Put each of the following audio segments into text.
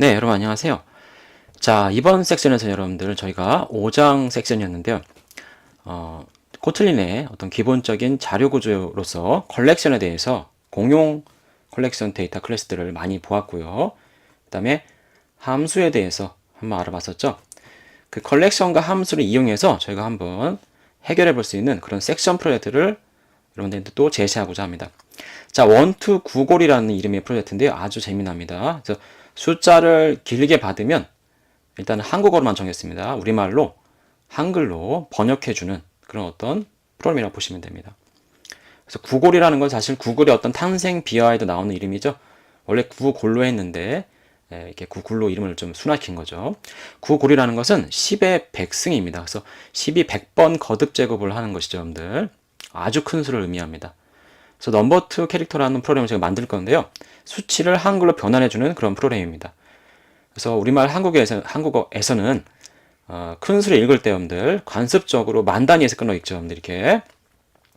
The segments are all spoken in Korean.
네, 여러분 안녕하세요. 자, 이번 섹션에서 여러분들 저희가 5장 섹션이었는데요. 어, 코틀린의 어떤 기본적인 자료 구조로서 컬렉션에 대해서 공용 컬렉션 데이터 클래스들을 많이 보았고요. 그 다음에 함수에 대해서 한번 알아봤었죠. 그 컬렉션과 함수를 이용해서 저희가 한번 해결해 볼 수 있는 그런 섹션 프로젝트를 여러분들한테 또 제시하고자 합니다. 자, 원투 구골이라는 이름의 프로젝트인데요. 아주 재미납니다. 그래서 숫자를 길게 받으면 일단 한국어로만 정했습니다. 우리말로 한글로 번역해주는 그런 어떤 프로그램이라고 보시면 됩니다. 그래서 구골이라는 건 사실 구글의 어떤 탄생 비하에도 나오는 이름이죠. 원래 구골로 했는데 예, 이렇게 구글로 이름을 좀 순화시킨 거죠. 구골이라는 것은 10의 백승입니다. 그래서 10이 100번 거듭 제곱을 하는 것이죠, 여러분들. 아주 큰 수를 의미합니다. 그래서 넘버 투 캐릭터라는 프로그램을 제가 만들 건데요. 수치를 한글로 변환해주는 그런 프로그램입니다. 그래서 우리말 한국에서, 한국어에서는 어, 큰 수를 읽을 때 여러분들 관습적으로 만 단위에서 끊어 읽죠, 여러분들 이렇게.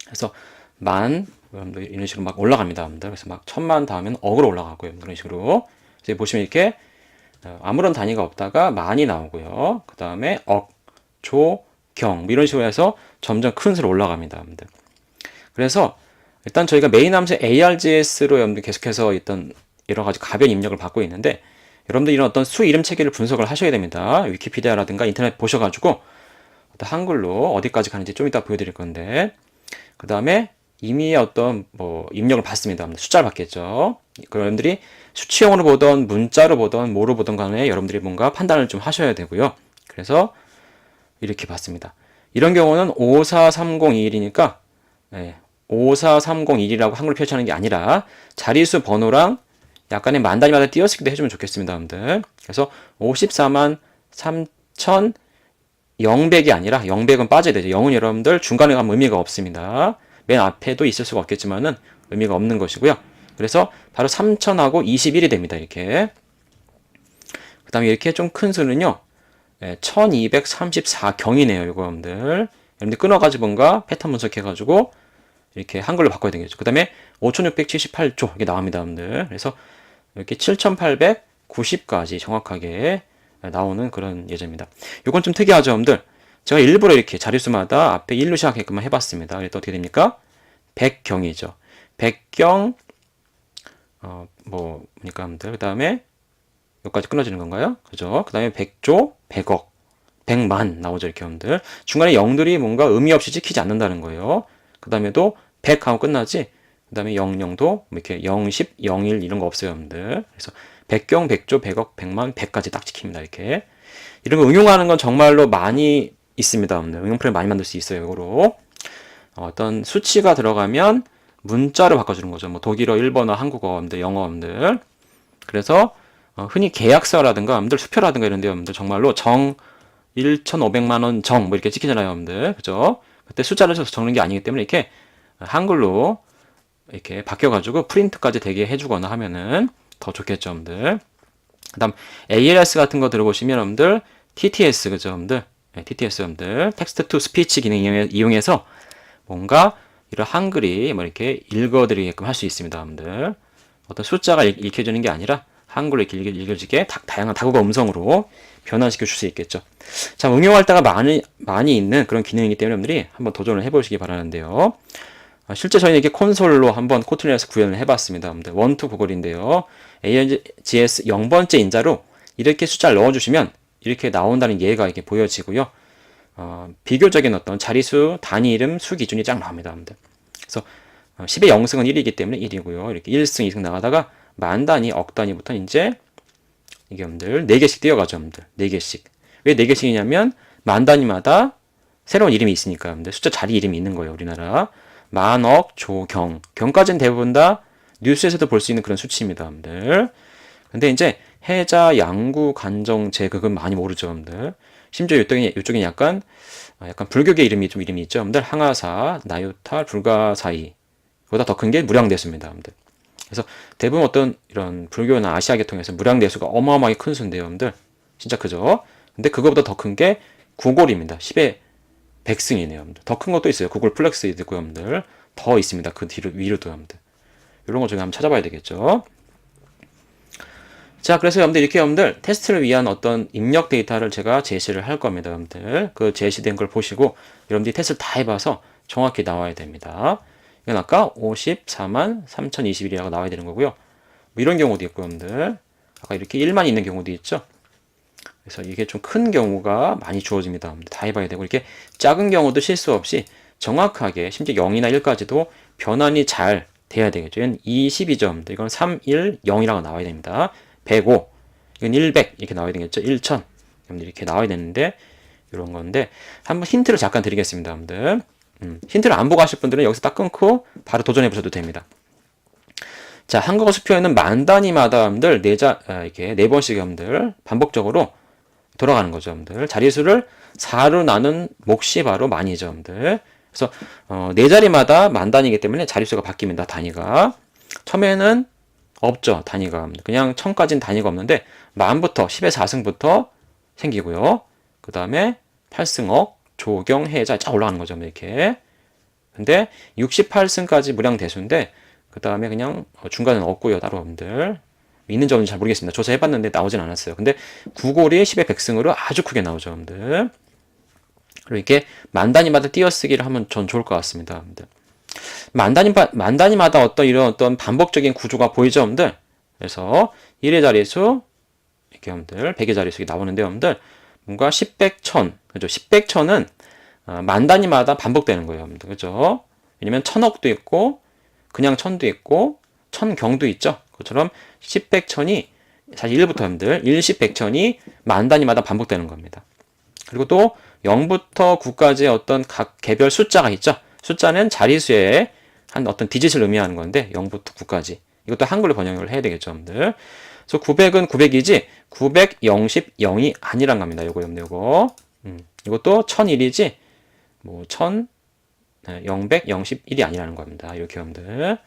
그래서 만 이런 식으로 막 올라갑니다, 여러분들. 그래서 막 천만 다음엔 억으로 올라가고요, 이런 식으로. 이제 보시면 이렇게 어, 아무런 단위가 없다가 만이 나오고요. 그 다음에 억, 조, 경뭐 이런 식으로 해서 점점 큰 수로 올라갑니다, 여러분들. 그래서 일단 저희가 메인 함수 ARGS로 여러분들 계속해서 있던 여러 가지 가변 입력을 받고 있는데 여러분들 이런 어떤 수 이름 체계를 분석을 하셔야 됩니다. 위키피디아라든가 인터넷 보셔가지고 한글로 어디까지 가는지 좀 이따 보여드릴 건데 그 다음에 이미 어떤 뭐 입력을 받습니다. 숫자를 받겠죠. 그 여러분들이 수치형으로 보던 문자로 보던 뭐로 보던 간에 여러분들이 뭔가 판단을 좀 하셔야 되고요. 그래서 이렇게 받습니다. 이런 경우는 54301이니까 네, 54301이라고 한글로 표시하는 게 아니라 자리수 번호랑 약간의 만 단위마다 띄어쓰기도 해주면 좋겠습니다, 여러분들. 그래서 54만 3천 0백이 아니라 0백은 빠져야 되죠. 0은 여러분들 중간에 가면 의미가 없습니다. 맨 앞에도 있을 수가 없겠지만은 의미가 없는 것이고요. 그래서 바로 3천하고 21이 됩니다. 이렇게. 그 다음에 이렇게 좀 큰 수는요. 1234경이네요. 이거 여러분들. 여러분들 끊어가지고 뭔가 패턴 분석해가지고 이렇게 한글로 바꿔야 되겠죠. 그 다음에 5678조 이렇게 나옵니다. 여러분들. 그래서 이렇게 7890까지 정확하게 나오는 그런 예제입니다. 이건 좀 특이하죠, 여러분들. 제가 일부러 이렇게 자릿수마다 앞에 1로 시작하게끔 해봤습니다. 그래서 어떻게 됩니까? 백경이죠. 백경, 어, 뭐, 뭡니까, 여러분들. 그 다음에 여기까지 끊어지는 건가요? 그죠? 그 다음에 백조, 백억, 백만 나오죠, 이렇게 여러분들. 중간에 0들이 뭔가 의미 없이 찍히지 않는다는 거예요. 그 다음에도 100 하고 끝나지. 그 다음에 00도 뭐 이렇게 0, 10, 01 이런 거 없어요, 여러분들. 그래서 백경, 백조, 백억, 백만, 백까지 딱 찍힙니다, 이렇게. 이런 거 응용하는 건 정말로 많이 있습니다, 여러분들. 응용 프레임 많이 만들 수 있어요, 이거로. 어떤 수치가 들어가면 문자로 바꿔주는 거죠. 뭐 독일어, 일본어, 한국어, 여러분들, 영어, 여러분들. 그래서 어, 흔히 계약서라든가 여러분들 수표라든가 이런 데 여러분들 정말로 정 1,500만 원 정 뭐 이렇게 찍히잖아요, 여러분들. 그죠? 그때 숫자를 써서 적는 게 아니기 때문에 이렇게 한글로 이렇게 바뀌어가지고 프린트까지 되게 해주거나 하면은 더 좋겠죠, 여러분들. 그 다음, ALS 같은 거 들어보시면, 여러분들, TTS, 그죠, 여러분들? 네, TTS, 여러분들. 텍스트 투 스피치 기능 이용해서 뭔가 이런 한글이 뭐 이렇게 읽어드리게끔 할 수 있습니다, 여러분들. 어떤 숫자가 읽, 읽혀지는 게 아니라 한글로 이렇게 읽어지게 다, 다양한 다국어 음성으로 변환시켜 줄 수 있겠죠. 자, 응용할 때가 많이, 많이 있는 그런 기능이기 때문에 여러분들이 한번 도전을 해보시기 바라는데요. 아, 실제 저희는 이렇게 콘솔로 한번 코틀린에서 구현을 해봤습니다. 여러분들. 원투 구글인데요. ARGS 0번째 인자로 이렇게 숫자를 넣어주시면 이렇게 나온다는 예가 이렇게 보여지고요. 어, 비교적인 어떤 자리수, 단위 이름, 수 기준이 쫙 나옵니다. 여러분들. 그래서 10의 0승은 1이기 때문에 1이고요. 이렇게 1승, 2승 나가다가 만 단위, 억 단위부터 이제 이게 여러분들 4개씩 띄어가죠. 여러분들. 4개씩. 왜 4개씩이냐면 만 단위마다 새로운 이름이 있으니까 여러분들 숫자 자리 이름이 있는 거예요. 우리나라. 만억, 조, 경. 경까지는 대부분 다 뉴스에서도 볼 수 있는 그런 수치입니다, 여러분들. 근데 이제 해자, 양구, 간정, 제극은 많이 모르죠, 여러분들. 심지어 이쪽에, 이쪽에 약간, 약간 불교계 이름이 좀 이름이 있죠, 여러분들. 항아사, 나유탈, 불가사이. 보다 더 큰 게 무량대수입니다, 여러분들. 그래서 대부분 어떤 이런 불교나 아시아 계통에서 무량대수가 어마어마하게 큰 수인데요, 여러분들. 진짜 크죠? 근데 그거보다 더 큰 게 구골입니다. 10의 백승이네요, 여러분들. 더 큰 것도 있어요. 구글 플렉스 있고, 여러분들. 더 있습니다. 그 뒤로, 위로도, 여러분들. 이런 거 저희 한번 찾아봐야 되겠죠. 자, 그래서 여러분들 이렇게 여러분들 테스트를 위한 어떤 입력 데이터를 제가 제시를 할 겁니다, 여러분들. 그 제시된 걸 보시고 여러분들이 테스트를 다 해봐서 정확히 나와야 됩니다. 이건 아까 54만 3021이라고 나와야 되는 거고요. 뭐 이런 경우도 있고, 여러분들. 아까 이렇게 1만 있는 경우도 있죠. 그래서 이게 좀 큰 경우가 많이 주어집니다. 다 해봐야 되고, 이렇게 작은 경우도 실수 없이 정확하게, 심지어 0이나 1까지도 변환이 잘 돼야 되겠죠. 이건 20이죠. 여러분들. 이건 3, 1, 0이라고 나와야 됩니다. 105, 이건 100 이렇게 나와야 되겠죠. 1000 여러분들 이렇게 나와야 되는데 이런 건데 한번 힌트를 잠깐 드리겠습니다, 여러분들. 음, 힌트를 안 보고 하실 분들은 여기서 딱 끊고 바로 도전해 보셔도 됩니다. 자, 한국어 수표에는 만 단위마다 여러분들 네 자, 아, 이렇게 네 번씩 여러분들 반복적으로 돌아가는 거죠, 여러분들. 자리수를 4로 나눈 몫이 바로 만이죠, 여러분들. 그래서 어, 네 자리마다 만 단위이기 때문에 자리수가 바뀝니다, 단위가. 처음에는 없죠, 단위가. 그냥 천까지는 단위가 없는데 만부터 10의 4승부터 생기고요. 그 다음에 8승억, 조경, 해자 쫙 올라가는 거죠, 이렇게. 근데 68승까지 무량 대수인데 그 다음에 그냥 중간은 없고요, 따로 여러분들. 있는지 없는지 잘 모르겠습니다. 조사해봤는데 나오진 않았어요. 근데 구골이 10의 100승으로 아주 크게 나오죠, 여러분들. 그리고 이렇게 만 단위마다 띄어쓰기를 하면 전 좋을 것 같습니다, 여러분들. 만 단위, 만 단위마다 어떤 이런 어떤 반복적인 구조가 보이죠, 여러분들? 그래서 1의 자리수, 이렇게 여러분들, 100의 자리수 나오는데, 여러분들, 뭔가 10, 100, 1000, 그죠? 10, 100, 1000은 만 단위마다 반복되는 거예요, 여러분들. 그죠? 왜냐면 천억도 있고, 그냥 천도 있고, 천경도 있죠? 그처럼 10, 100, 1000이 사실 1부터 여러분들, 1, 10, 100, 1000이 만 단위마다 반복되는 겁니다. 그리고 또 0부터 9까지의 어떤 각 개별 숫자가 있죠? 숫자는 자리수의 한 어떤 디짓을 의미하는 건데 0부터 9까지 이것도 한글로 번역을 해야 되겠죠, 여러분들. 그래서 900은 900이지 900, 0, 10, 0이 아니란 겁니다. 요거 여러분들 요거. 음, 이것도 1001이지 뭐 1000, 000, 011이 아니라는 겁니다. 이렇게 여러분들.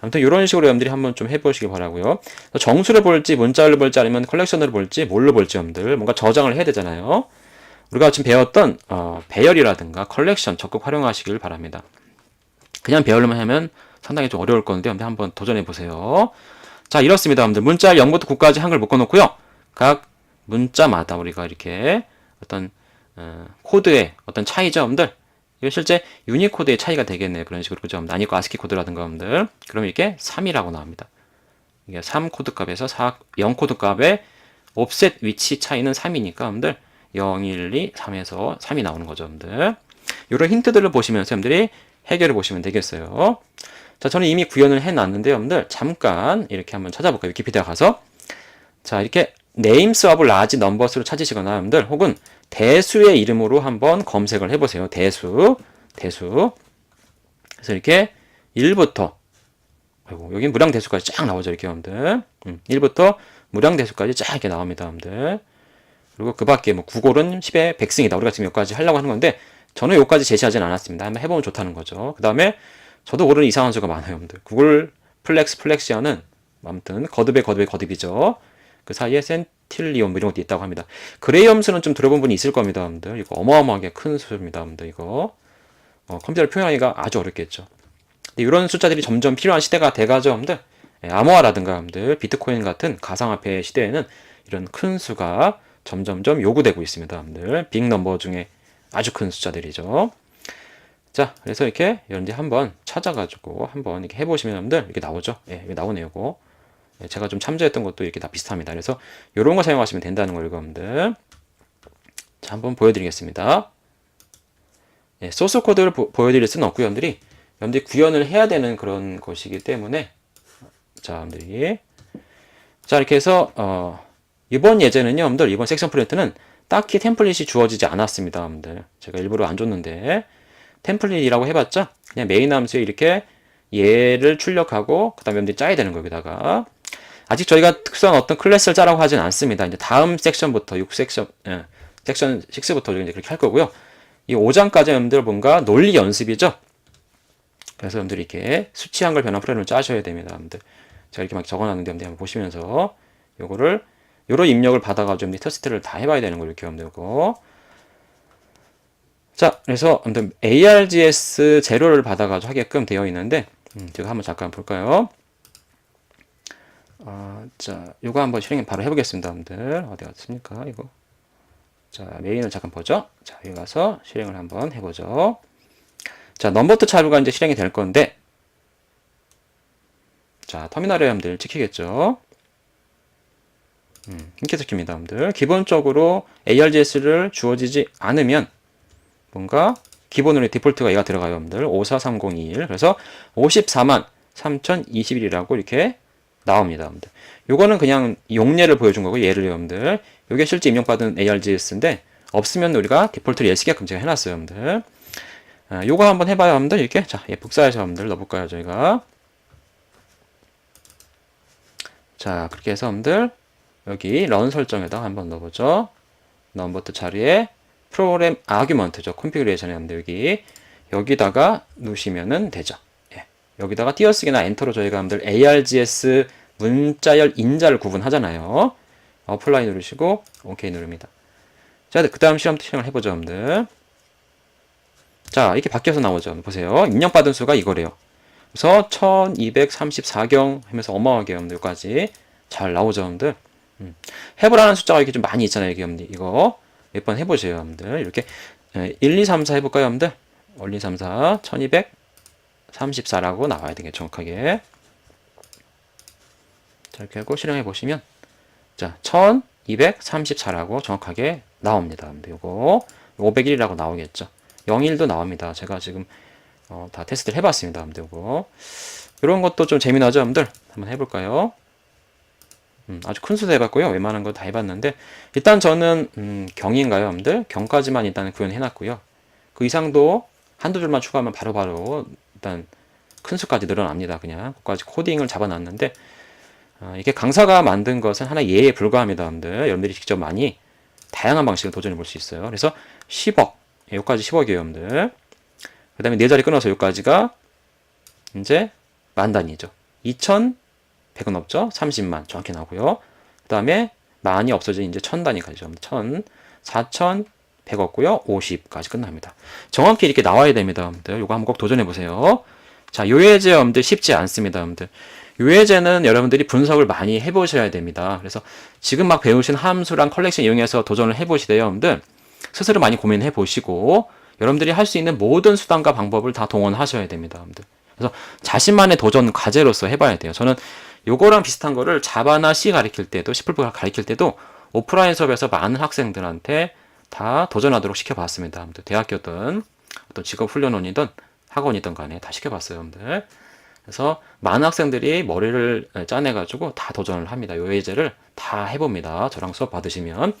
아무튼 이런 식으로 여러분들이 한번 좀 해보시기 바라고요. 정수를 볼지 문자를 볼지 아니면 컬렉션으로 볼지 뭘로 볼지 여러분들 뭔가 저장을 해야 되잖아요. 우리가 지금 배웠던 어, 배열이라든가 컬렉션 적극 활용하시길 바랍니다. 그냥 배열로만 하면 상당히 좀 어려울 건데 한번 도전해 보세요. 자 이렇습니다, 여러분들. 문자 0부터 9까지 한글 묶어놓고요. 각 문자마다 우리가 이렇게 어떤 어, 코드의 어떤 차이죠, 여러분들. 이거 실제 유니코드의 차이가 되겠네요. 그런 식으로 그죠? 난이코 아스키 코드라든가 여러분들. 그럼 이렇게 3이라고 나옵니다. 이게 3 코드 값에서 4, 0 코드 값의 옵셋 위치 차이는 3이니까 여러분들 0, 1, 2, 3에서 3이 나오는 거죠, 여러분들. 이런 힌트들을 보시면서 여러분들이 해결해 보시면 되겠어요. 자, 저는 이미 구현을 해놨는데, 여러분들 잠깐 이렇게 한번 찾아볼까요? 위키피디아 가서. 자, 이렇게 네임스 오브 라지 넘버스로 찾으시거나 여러분들 혹은 대수의 이름으로 한번 검색을 해보세요. 대수, 대수. 그래서 이렇게 1부터 아이고, 여기 무량 대수까지 쫙 나오죠, 이렇게 여러분들. 음, 1부터 무량 대수까지 쫙 이렇게 나옵니다, 여러분들. 그리고 그 밖에 뭐 구골은 10에 100승이다. 우리가 지금 여기까지 하려고 하는 건데 저는 여기까지 제시하진 않았습니다. 한번 해보면 좋다는 거죠. 그 다음에 저도 모르는 이상한 수가 많아요, 여러분들. 구글 플렉스 플렉시아는 아무튼 거듭의 거듭의 거듭이죠. 그 사이에 센틸리온 뭐 이런 것도 있다고 합니다. 그레이 함수는 좀 들어본 분이 있을 겁니다, 여러분들. 이거 어마어마하게 큰 수입니다, 여러분들. 이거 어, 컴퓨터를 표현하기가 아주 어렵겠죠. 이런 숫자들이 점점 필요한 시대가 돼가죠, 여러분들. 예, 암호화라든가 여러분들 비트코인 같은 가상화폐 시대에는 이런 큰 수가 점점점 요구되고 있습니다. 여러분들. 빅 넘버 중에 아주 큰 숫자들이죠. 자, 그래서 이렇게 여러분들이 한번 찾아가지고 한번 이렇게 해보시면 여러분들 이렇게 나오죠. 예, 이게 나오네요. 이거. 예, 제가 좀 참조했던 것도 이렇게 다 비슷합니다. 그래서 이런 거 사용하시면 된다는 걸 여러분들. 자, 한번 보여드리겠습니다. 예, 소스 코드를 보, 여드릴 수는 없고요, 여러분들이. 여러분들이 구현을 해야 되는 그런 것이기 때문에 자, 여러분들이 자, 이렇게 해서 어, 이번 예제는요, 여러분들 이번 섹션 프린트는 딱히 템플릿이 주어지지 않았습니다, 여러분들. 제가 일부러 안 줬는데 템플릿이라고 해봤자 그냥 메인 함수에 이렇게 얘를 출력하고 그 다음에 여러분들이 짜야 되는 거기다가 아직 저희가 특수한 어떤 클래스를 짜라고 하진 않습니다. 이제 다음 섹션부터 6 섹션, 예, 섹션 6부터 이제 그렇게 할 거고요. 이 5장까지 여러분들 뭔가 논리 연습이죠. 그래서 여러분들이 이렇게 수치한 걸 변환 프로그램을 짜셔야 됩니다, 여러분들. 제가 이렇게 막 적어놨는데 여러분들 한번 보시면서 요거를 요런 입력을 받아가지고 테스트를 다 해봐야 되는 걸 이렇게 되고 자, 그래서 아무튼 ARGS 제로를 받아가지고 하게끔 되어 있는데 음, 제가 한번 잠깐 볼까요? 아, 자, 요거 한번 실행 바로 해보겠습니다, 여러분들. 어디 갔습니까, 이거? 자, 메인을 잠깐 보죠. 자, 여기 가서 실행을 한번 해보죠. 자, 넘버트 차루가 이제 실행이 될 건데, 자, 터미널에 여러분들 찍히겠죠? 음, 이렇게 찍힙니다, 여러분들. 기본적으로 ARGS를 주어지지 않으면, 뭔가, 기본으로 디폴트가 얘가 들어가요, 여러분들. 543021. 그래서 54만 3021이라고 이렇게 나옵니다, 여러분들. 요거는 그냥 용례를 보여준 거고, 예를 여러분들. 요게 실제 입력받은 ARGS인데, 없으면 우리가 디폴트를 예시게끔 제가 해놨어요, 여러분들. 아, 요거 한번 해봐요, 여러분들. 이렇게. 자, 예, 복사해서 여러분들 넣어볼까요, 저희가. 자, 그렇게 해서 여러분들, 여기 런 설정에다 한번 넣어보죠. 넘버트 자리에 프로그램 아규먼트죠. 컨피그레이션에 여러분들 여기, 여기다가 놓으시면은 되죠. 예. 여기다가 띄어쓰기나 엔터로 저희가 여러분들 ARGS 문자열 인자를 구분하잖아요. 어플라이 누르시고 OK 누릅니다. 자, 그 다음 시험 실행을 해보죠, 여러분들. 자, 이렇게 바뀌어서 나오죠. 보세요. 입력받은 수가 이거래요. 그래서 1234경 하면서 어마어마하게 여러분들 까지 잘 나오죠, 여러분들. 음. 해보라는 숫자가 이렇게 좀 많이 있잖아요, 이게 여러분들. 이거 몇 번 해보세요, 여러분들. 이렇게 1, 2, 3, 4 해볼까요, 여러분들? 1, 2, 3, 4, 1234라고 나와야 되겠죠, 정확하게. 자, 이렇게 하고 실행해 보시면 자, 1234라고 정확하게 나옵니다. 근데 요거 501이라고 나오겠죠. 01도 나옵니다. 제가 지금 어, 다 테스트를 해봤습니다. 근데 요거 이런 것도 좀 재미나죠, 여러분들? 한번 해볼까요? 음, 아주 큰 수도 해봤고요. 웬만한 거 다 해봤는데 일단 저는 음, 경인가요, 여러분들? 경까지만 일단 구현해놨고요. 그 이상도 한두 줄만 추가하면 바로바로 일단 큰 수까지 늘어납니다. 그냥 그까지 코딩을 잡아놨는데 아, 이게 강사가 만든 것은 하나 예에 불과합니다. 여러분들. 여러분들이 직접 많이 다양한 방식을 도전해 볼 수 있어요. 그래서 10억, 여기까지 10억이에요, 여러분들. 그 다음에 네 자리 끊어서 여기까지가 이제 만 단위죠. 2,100은 없죠? 30만 정확히 나오고요. 그 다음에 만이 없어진 이제 천 단위까지죠. 1,000, 4,100 없고요. 50까지 끝납니다. 정확히 이렇게 나와야 됩니다, 여러분들. 이거 한번 꼭 도전해 보세요. 자, 요예제 여러분들 쉽지 않습니다, 여러분들. 요예제는 여러분들이 분석을 많이 해보셔야 됩니다. 그래서 지금 막 배우신 함수랑 컬렉션 이용해서 도전을 해보시대요, 여러분들. 스스로 많이 고민해 보시고 여러분들이 할 수 있는 모든 수단과 방법을 다 동원하셔야 됩니다, 여러분들. 그래서 자신만의 도전 과제로서 해봐야 돼요. 저는 요거랑 비슷한 거를 자바나 C 가르칠 때도 C++ 가르칠 때도 오프라인 수업에서 많은 학생들한테 다 도전하도록 시켜봤습니다. 여러분들. 대학교든 어떤 직업 훈련원이든 학원이든 간에 다 시켜봤어요, 여러분들. 그래서 많은 학생들이 머리를 짜내가지고 다 도전을 합니다. 요 예제를 다 해봅니다. 저랑 수업 받으시면.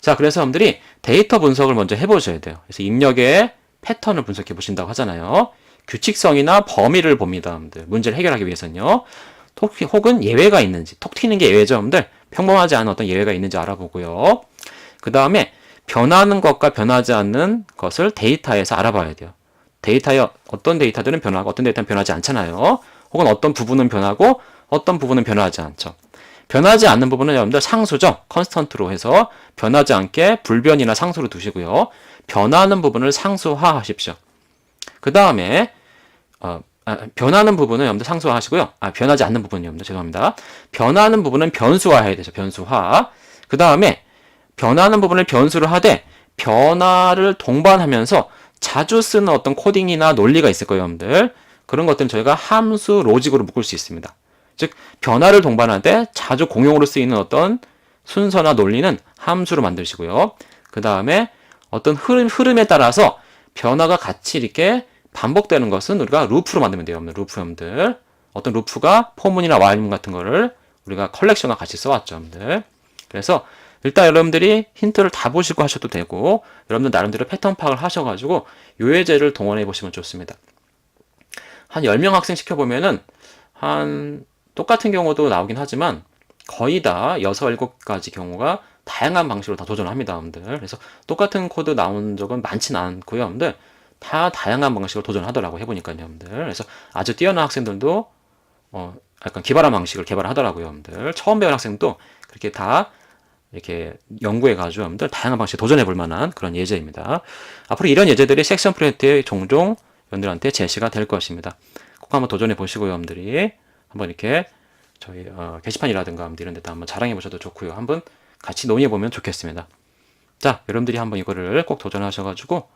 자, 그래서 여러분들이 데이터 분석을 먼저 해보셔야 돼요. 그래서 입력의 패턴을 분석해 보신다고 하잖아요. 규칙성이나 범위를 봅니다. 여러분들. 문제를 해결하기 위해서는요. 톡, 혹은 예외가 있는지, 톡 튀는 게 여러분들. 평범하지 않은 어떤 예외가 있는지 알아보고요. 그 다음에 변하는 것과 변하지 않는 것을 데이터에서 알아봐야 돼요. 데이터에 어떤 데이터들은 변하고 어떤 데이터는 변하지 않잖아요. 혹은 어떤 부분은 변하고 어떤 부분은 변하지 않죠. 변하지 않는 부분은 여러분들 상수죠. 컨스턴트로 해서 변하지 않게 불변이나 상수로 두시고요. 변하는 부분을 상수화 하십시오. 그 다음에 어, 아, 변하는 부분은 여러분들 상수화 하시고요. 아, 변하지 않는 부분은 여러분들 죄송합니다. 변하는 부분은 변수화 해야 되죠. 변수화. 그 다음에 변하는 부분을 변수를 하되 변화를 동반하면서 자주 쓰는 어떤 코딩이나 논리가 있을 거예요, 여러분들. 그런 것들은 저희가 함수 로직으로 묶을 수 있습니다. 즉, 변화를 동반할 때 자주 공용으로 쓰이는 어떤 순서나 논리는 함수로 만드시고요. 그 다음에 어떤 흐름, 흐름에 따라서 변화가 같이 이렇게 반복되는 것은 우리가 루프로 만들면 돼요. 루프 여러분들. 어떤 루프가 포문이나 와일문 같은 거를 우리가 컬렉션과 같이 써왔죠, 여러분들. 그래서 일단 여러분들이 힌트를 다 보시고 하셔도 되고 여러분들 나름대로 패턴 파악을 하셔가지고 요예제를 동원해 보시면 좋습니다. 한 10명 학생 시켜보면은 한 똑같은 경우도 나오긴 하지만 거의 다 6, 7가지 경우가 다양한 방식으로 다 도전합니다, 여러분들. 그래서 똑같은 코드 나온 적은 많지는 않고요, 여러분들. 다 다양한 방식으로 도전하더라고 해보니까 여러분들. 그래서 아주 뛰어난 학생들도 어, 약간 기발한 방식을 개발하더라고요, 여러분들. 처음 배운 학생도 그렇게 다 이렇게 연구해가지고 여러분들 다양한 방식에 도전해볼 만한 그런 예제입니다. 앞으로 이런 예제들이 섹션 프로젝트에 종종 여러분들한테 제시가 될 것입니다. 꼭 한번 도전해 보시고요, 여러분들이 한번 이렇게 저희 어, 게시판이라든가 이런 데다 한번 자랑해 보셔도 좋고요. 한번 같이 논의해 보면 좋겠습니다. 자, 여러분들이 한번 이거를 꼭 도전하셔가지고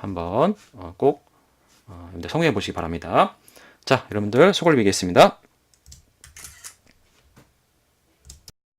한번 어, 꼭 어, 성공해 보시기 바랍니다. 자, 여러분들 수고를 빌겠습니다.